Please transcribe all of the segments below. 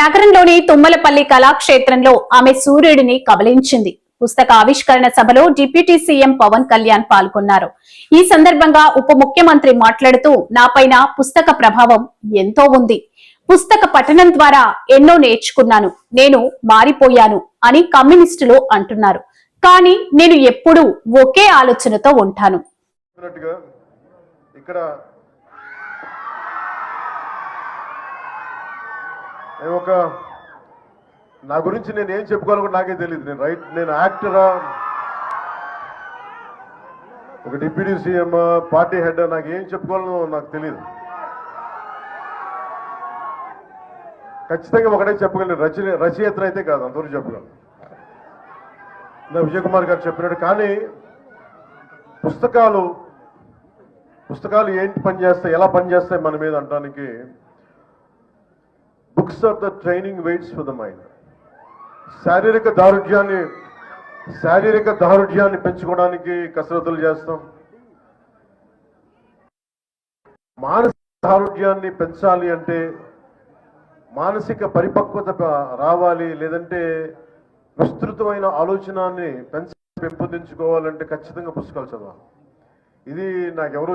నగరంలోని తుమ్మలపల్లి కళాక్షేత్రంలో ఆమె సూర్యుడిని కబలించింది. పుస్తక ఆవిష్కరణ సభలో డిప్యూటీ సీఎం పవన్ కళ్యాణ్ పాల్గొన్నారు. ఈ సందర్భంగా ఉప ముఖ్యమంత్రి మాట్లాడుతూ నాపైన పుస్తక ప్రభావం ఎంతో ఉంది. పుస్తక పఠనం ద్వారా ఎన్నో నేర్చుకున్నాను. నేను మారిపోయాను అని కమ్యూనిస్టులు అంటున్నారు. కానీ నేను ఎప్పుడూ ఒకే ఆలోచనతో ఉంటాను. ఇక్కడ నేను ఒక నా గురించి నేను ఏం చెప్పుకోవాలో కూడా నాకే తెలియదు నేను రైట్ నేను యాక్టరా? ఒక డిప్యూటీ సీఎం పార్టీ హెడ్ నాకు ఏం చెప్పుకోవాలో నాకు తెలియదు ఖచ్చితంగా ఒకటే చెప్పగలను రచన రచయిత్ర అయితే కాదు అందరూ చెప్పగలను. నా విజయ్ కుమార్ గారు చెప్పినట్టు కానీ పుస్తకాలు పుస్తకాలు ఏంటి పనిచేస్తాయి ఎలా పనిచేస్తాయి మన మీద అంటానికి books are the training weights for the mind శారీరక దారుఢ్యాన్ని శారీరక దారుఢ్యాన్ని పెంచుకోవడానికి కసరత్తులు చేస్తాం. మానసిక దారుఢ్యాన్ని పెంచాలి అంటే మానసిక పరిపక్వత రావాలి లేదంటే విస్తృతమైన ఆలోచనాన్ని పెంచ పెంపొందించుకోవాలంటే ఖచ్చితంగా పుస్తకాలు చదవాలి. ఇది నాకెవరో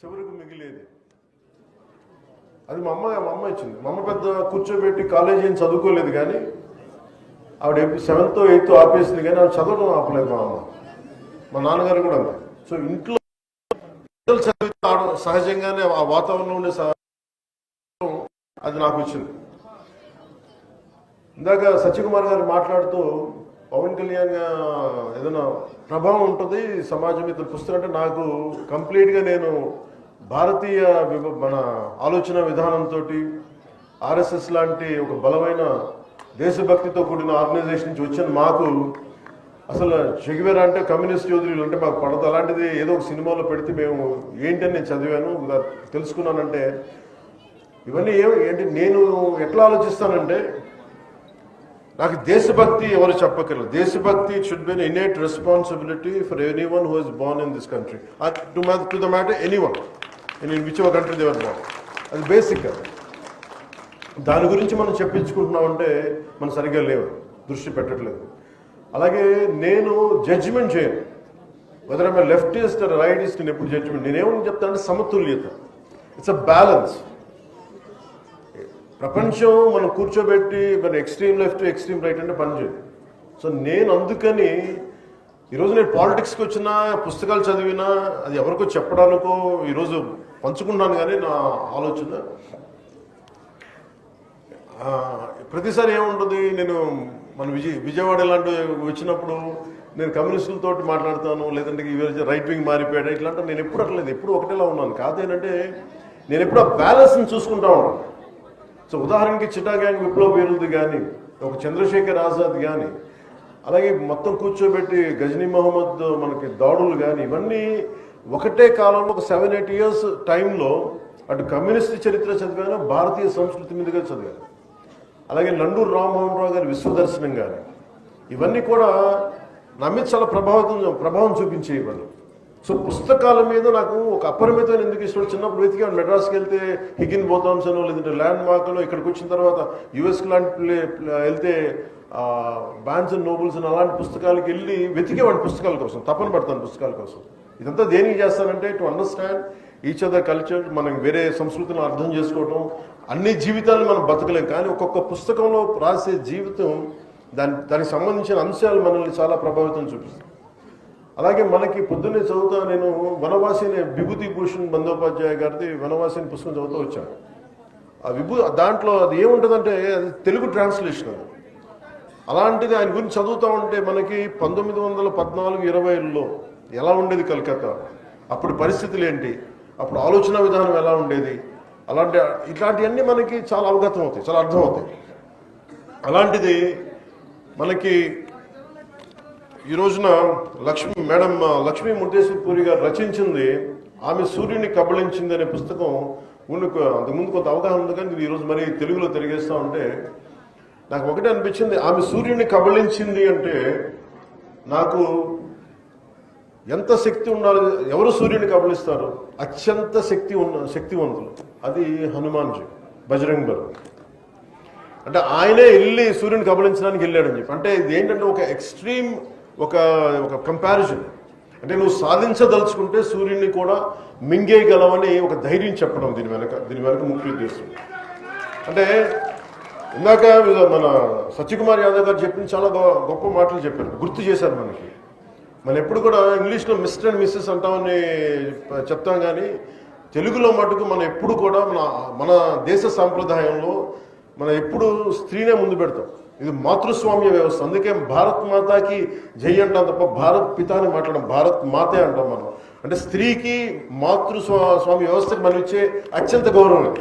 చివరికి మిగిలేది. అది మా అమ్మ మా అమ్మ ఇచ్చింది. మా అమ్మ పెద్ద కూర్చోబెట్టి కాలేజీ ఏం చదువుకోలేదు కానీ ఆవిడ సెవెంత్ ఎయిత్ ఆపేసింది కానీ ఆవిడ చదవడం ఆపలేదు మా అమ్మ. మా నాన్నగారు కూడా సో ఇంట్లో చదివి సహజంగానే ఆ వాతావరణం ఉండే అది నాకు వచ్చింది. ఇందాక సత్యకుమార్ గారు మాట్లాడుతూ పవన్ కళ్యాణ్ ఏదైనా ప్రభావం ఉంటుంది సమాజం ఇతను పుస్తకం అంటే నాకు కంప్లీట్గా నేను భారతీయ విభ- మన ఆలోచన విధానంతో ఆర్ఎస్ఎస్ లాంటి ఒక బలమైన దేశభక్తితో కూడిన ఆర్గనైజేషన్ నుంచి వచ్చిన మాకు అసలు చెగివేరా అంటే కమ్యూనిస్ట్ యోధులు అంటే మాకు పడదు. అలాంటిది ఏదో ఒక సినిమాలో పెడితే మేము ఏంటని నేను చదివాను తెలుసుకున్నానంటే ఇవన్నీ ఏమి ఏంటి నేను ఎట్లా ఆలోచిస్తానంటే నాకు దేశభక్తి ఎవరు చెప్పగలరు దేశభక్తి should be innate responsibility for anyone who is born in this country to to the matter anyone in which our country they're born అది బేసిక్ దాని గురించి మనం చెప్పించుకుంటున్నామంటే మనం సరిగ్గా లేవు. దృష్టి పెట్టట్లేదు. అలాగే నేను జడ్జిమెంట్ చేయను. వెదర్ ఐమ్ లెఫ్టిస్ట్ రైటిస్ట్ నేను ఎప్పుడు జడ్జిమెంట్ నేనేమని చెప్తానంటే సమతుల్యత. ఇట్స్ అ బ్యాలెన్స్ ప్రపంచం మనం కూర్చోబెట్టి మన ఎక్స్ట్రీమ్ లెఫ్ట్ ఎక్స్ట్రీమ్ రైట్ అంటే పనిచేయదు సో నేను అందుకని ఈరోజు నేను పాలిటిక్స్కి వచ్చినా పుస్తకాలు చదివినా అది ఎవరికో చెప్పడానికో ఈరోజు పంచుకున్నాను కానీ నా ఆలోచన ప్రతిసారి ఏముంటుంది? నేను మన విజయ్ విజయవాడ ఇలాంటి వచ్చినప్పుడు నేను కమ్యూనిస్టులతో మాట్లాడతాను లేదంటే ఈ రైట్ వింగ్ మారిపోయాడు ఇట్లాంటి నేను ఎప్పుడు అట్లేదు. ఎప్పుడు ఒకటేలా ఉన్నాను. కాదు ఏంటంటే నేను ఎప్పుడు ఆ బ్యాలెన్స్ని చూసుకుంటా ఉన్నాను సో ఉదాహరణకి చిటా గ్యాంగ్ విప్లవ వీరులది కానీ ఒక చంద్రశేఖర్ ఆజాద్ కానీ అలాగే మొత్తం కూర్చోబెట్టి గజనీ మహమ్మద్ మనకి దాడులు కానీ ఇవన్నీ ఒకటే కాలంలో ఒక సెవెన్ ఎయిట్ ఇయర్స్ టైంలో అటు కమ్యూనిస్ట్ చరిత్ర చదివాను భారతీయ సంస్కృతి మీదుగా చదివాను. అలాగే నండూరు రామ్మోహన్ రావు గారి విశ్వదర్శనం కానీ ఇవన్నీ కూడా నా మీద చాలా ప్రభావితం ప్రభావం చూపించే ఇవన్నీ సో పుస్తకాల మీద నాకు ఒక అపరిమితమైన ఎందుకు ఇష్టం? చిన్నప్పుడు వెతికాను. మెడ్రాస్కి వెళ్తే హిగిన్ బోతామ్స్ లేదంటే ల్యాండ్ మార్క్లో ఇక్కడికి వచ్చిన తర్వాత యుఎస్కి లాంటి ప్లే వెళ్తే బ్యాన్స్ అండ్ నోబుల్స్ అని అలాంటి పుస్తకాలకి వెళ్ళి వెతికేవాడి పుస్తకాల కోసం. తపన పడతాను పుస్తకాల కోసం. ఇదంతా దేనికి చేస్తానంటే to understand each other culture మనం వేరే సంస్కృతిని అర్థం చేసుకోవడం అన్ని జీవితాలను మనం బతకలేం. కానీ ఒక్కొక్క పుస్తకంలో రాసే జీవితం దాని దానికి సంబంధించిన అంశాలు మనల్ని చాలా ప్రభావితం చూపిస్తాయి అలాగే మనకి పొద్దున్నే చదువుతా నేను వనవాసిని విభూతి భూషణ్ బందోపాధ్యాయ గారిది వనవాసిని పుస్తకం చదువుతూ వచ్చాను. ఆ విభూ దాంట్లో అది ఏముంటుందంటే అది తెలుగు ట్రాన్స్లేషన్ అది. అలాంటిది ఆయన గురించి చదువుతూ ఉంటే మనకి పంతొమ్మిది వందల పద్నాలుగు ఇరవైలో ఎలా ఉండేది కలకత్తా? అప్పుడు పరిస్థితులు ఏంటి? అప్పుడు ఆలోచన విధానం ఎలా ఉండేది? అలాంటి ఇట్లాంటివన్నీ మనకి చాలా అవగతం అవుతాయి చాలా అర్థం అవుతాయి. అలాంటిది మనకి ఈ రోజున లక్ష్మి మేడం లక్ష్మీ ముద్దేశ్వరపూరి గారు రచించింది ఆమె సూర్యుని కబళించింది అనే పుస్తకం ముందు అంతకుముందు కొంత అవగాహన ఉంది కానీ ఇది ఈరోజు మరి తెలుగులో తిరిగేస్తా ఉంటే నాకు ఒకటే అనిపించింది ఆమె సూర్యుని కబళించింది అంటే నాకు ఎంత శక్తి ఉండాలి ఎవరు సూర్యుని కబళిస్తారు? అత్యంత శక్తి ఉన్న శక్తివంతులు. అది హనుమాన్జీ బజరంగ్ బల్. అంటే ఆయనే వెళ్ళి సూర్యుని కబలించడానికి వెళ్ళాడని చెప్పి. అంటే ఇది ఏంటంటే ఒక ఎక్స్ట్రీమ్ ఒక ఒక కంపారిజన్ అంటే నువ్వు సాధించదలుచుకుంటే సూర్యుడిని కూడా మింగేయగలవని ఒక ధైర్యం చెప్పడం దీని వెనక దీని వెనక ముఖ్య ఉద్దేశం. అంటే ఇందాక మన సత్యకుమార్ యాదవ్ గారు చెప్పిన చాలా గొ- గొప్ప మాటలు చెప్పారు. గుర్తు చేశారు మనకి. మనం ఎప్పుడు కూడా ఇంగ్లీష్లో మిస్టర్ అండ్ మిస్సెస్ అంటామని చెప్తాం కానీ తెలుగులో మటుకు మనం ఎప్పుడు కూడా మన మన దేశ సాంప్రదాయంలో మనం ఎప్పుడు స్త్రీనే ముందు పెడతాం. ఇది మాతృస్వామ్య వ్యవస్థ. అందుకే భారత్ మాతాకి జై అంటాం తప్ప భారత్ పితాని మాట్లాడడం భారత్ మాతే అంటాం మనం. అంటే స్త్రీకి మాతృస్వా స్వామి వ్యవస్థకి మనం ఇచ్చే అత్యంత గౌరవం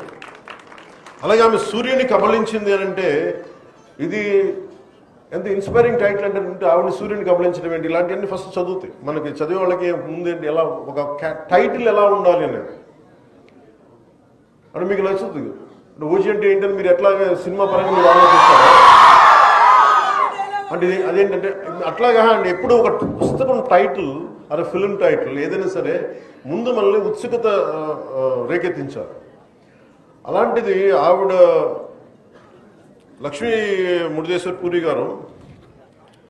అలాగే ఆమె సూర్యుని కబలించింది అని అంటే ఇది ఎంత ఇన్స్పైరింగ్ టైటిల్ అంటే ఆవిడ సూర్యుని కబలించడం ఏంటి? ఇలాంటివన్నీ ఫస్ట్ చదువుతాయి. మనకి చదివే వాళ్ళకి ముందేంటి ఎలా ఒక టైటిల్ ఎలా ఉండాలి అనేది. అంటే మీకు నచ్చుతుంది. ఓజీ అంటే ఏంటని మీరు ఎట్లా సినిమా పరంగా మీరు ఆలోచిస్తారు? అంటే ఇది- అదేంటంటే అట్లాగా అండి ఎప్పుడు ఒక పుస్తకం టైటిల్ అరే ఫిల్మ్ టైటిల్ ఏదైనా సరే ముందు మనల్ని ఉత్సుకత రేకెత్తించారు రేకెత్తించాలి. అలాంటిది ఆవిడ లక్ష్మీ మురుదేశ్వర్ పూరి గారు